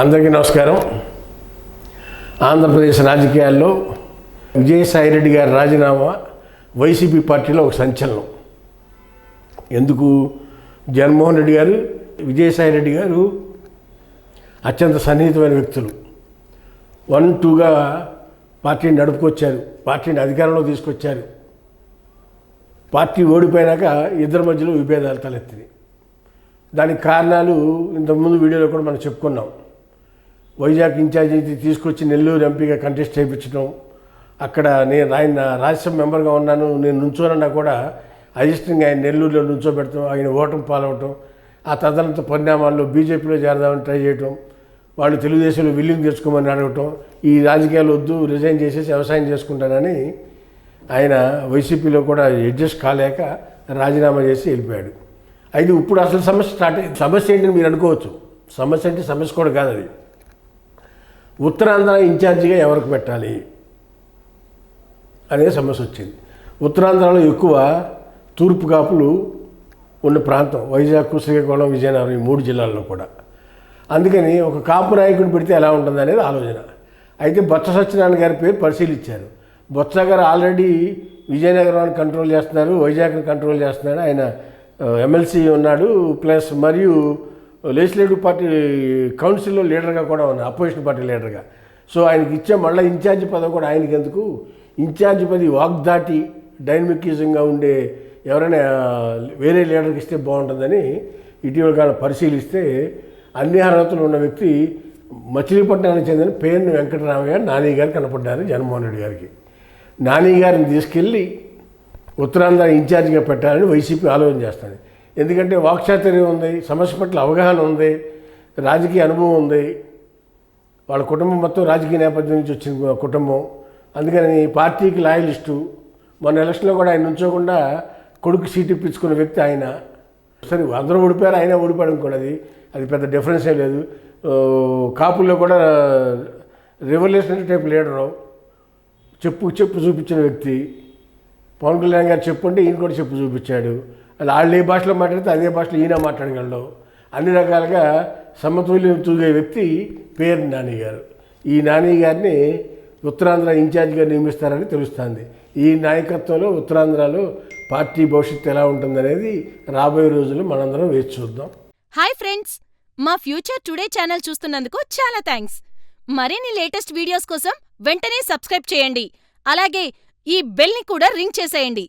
అందరికీ నమస్కారం. ఆంధ్రప్రదేశ్ రాజకీయాల్లో విజయసాయి రెడ్డి గారి రాజీనామా వైసీపీ పార్టీలో ఒక సంచలనం. ఎందుకు? జగన్మోహన్ రెడ్డి గారు విజయసాయి రెడ్డి గారు అత్యంత సన్నిహితమైన వ్యక్తులు. వన్ టూగా పార్టీని నడుపుకొచ్చారు. పార్టీని అధికారంలో తీసుకొచ్చారు. పార్టీ ఓడిపోయినాక ఇద్దరి మధ్యలో విభేదాలు తలెత్తినాయి. దానికి కారణాలు ఇంతకుముందు వీడియోలో కూడా మనం చెప్పుకున్నాం. వైజాగ్ ఇన్ఛార్జి తీసుకొచ్చి నెల్లూరు ఎంపీగా కంటెస్ట్ చేయించడం అక్కడ నేను ఆయన రాజ్యసభ మెంబర్గా ఉన్నాను నేను నుంచోనన్నా కూడా అజిస్టింగ్ ఆయన నెల్లూరులో నుంచోబెడతాం ఆయన ఓటమి పాలవటం ఆ తదనంత పరిణామాల్లో బీజేపీలో చేరదామని ట్రై చేయటం వాళ్ళు తెలుగుదేశంలో విల్లింగ్ తెచ్చుకోమని అడగటం ఈ రాజకీయాలు వద్దు రిజైన్ చేసేసి వ్యవసాయం చేసుకుంటానని ఆయన వైసీపీలో కూడా అడ్జస్ట్ కాలేక రాజీనామా చేసి వెళ్ళిపోయాడు. అయితే ఇప్పుడు అసలు సమస్య స్టార్ట్ సమస్య ఏంటని మీరు అనుకోవచ్చు. సమస్య అంటే సమస్య కూడా కాదు అది. ఉత్తరాంధ్ర ఇన్ఛార్జిగా ఎవరికి పెట్టాలి? అనే సమస్య వచ్చింది. ఉత్తరాంధ్రలో ఎక్కువ తూర్పు కాపులు ఉన్న ప్రాంతం వైజాగ్ శ్రీకాకుళం విజయనగరం ఈ మూడు జిల్లాల్లో కూడా. అందుకని ఒక కాపు నాయకుడు పెడితే ఎలా ఉంటుంది అనేది ఆలోచన. అయితే బొత్స సత్యనారాయణ గారి పేరు పరిశీలించారు. బొత్స గారు ఆల్రెడీ విజయనగరాన్ని కంట్రోల్ చేస్తున్నారు వైజాగ్ని కంట్రోల్ చేస్తున్నారు. ఆయన ఎమ్మెల్సీ ఉన్నాడు ప్లస్ మరియు లెజిస్లేటివ్ పార్టీ కౌన్సిల్లో లీడర్గా కూడా ఉన్నాడు అపోజిషన్ పార్టీ లీడర్గా. సో ఆయనకి ఇచ్చే మళ్ళీ ఇన్ఛార్జ్ పదవి కూడా ఆయనకి ఎందుకు? ఇన్ఛార్జ్ పది వాగ్దాటి డైనమికిజంగా ఉండే ఎవరైనా వేరే లీడర్కి ఇస్తే బాగుంటుందని ఇటీవల కాలం పరిశీలిస్తే అన్ని అర్హతలు ఉన్న వ్యక్తి మచిలీపట్నానికి చెందిన పేరుని వెంకటరామయ్య నాని గారు కనపడ్డారు జగన్మోహన్ రెడ్డి గారికి. నాని గారిని తీసుకెళ్ళి ఉత్తరాంధ్ర ఇన్ఛార్జిగా పెట్టాలని వైసీపీ ఆలోచన చేస్తుంది. ఎందుకంటే వాక్చాతుర్యం ఉంది సమస్య పట్ల అవగాహన ఉంది రాజకీయ అనుభవం ఉంది. వాళ్ళ కుటుంబం మొత్తం రాజకీయ నేపథ్యం నుంచి వచ్చిన కుటుంబం. అందుకని పార్టీకి లాయలిస్టు మొన్న ఎలక్షన్లో కూడా ఆయన ఉంచకుండా కొడుకు సీట్ ఇప్పించుకున్న వ్యక్తి ఆయన. సరే అందరూ ఓడిపోయారు ఆయన ఓడిపోవడం కూడా అది అది పెద్ద డిఫరెన్స్ ఏం లేదు. కాపుల్లో కూడా రెవల్యూషనరీ టైప్ లీడరు చెప్పు చెప్పు చూపించిన వ్యక్తి. పవన్ కళ్యాణ్ గారు చెప్పు అంటే ఈయన కూడా చెప్పు చూపించాడు. వాళ్ళు ఏ భాషలో మాట్లాడితే అదే భాషలో ఈయన మాట్లాడగలడు. అన్ని రకాలుగా సమతుల్యం తూగే వ్యక్తి పేరు నాని గారు. ఈ నాని గారిని ఉత్తరాంధ్ర ఇన్ఛార్జిగా నియమిస్తారని తెలుస్తుంది. ఈ నాయకత్వంలో ఉత్తరాంధ్రలో పార్టీ భవిష్యత్తు ఎలా ఉంటుందనేది రాబోయే రోజుల్లో మనందరం వేచి చూద్దాం. హాయ్ ఫ్రెండ్స్ మా ఫ్యూచర్ టుడే ఛానల్ చూస్తున్నందుకు చాలా థ్యాంక్స్. మరిన్ని లేటెస్ట్ వీడియోస్ కోసం వెంటనే సబ్స్క్రైబ్ చేయండి. అలాగే ఈ బెల్ని కూడా రింగ్ చేసేయండి.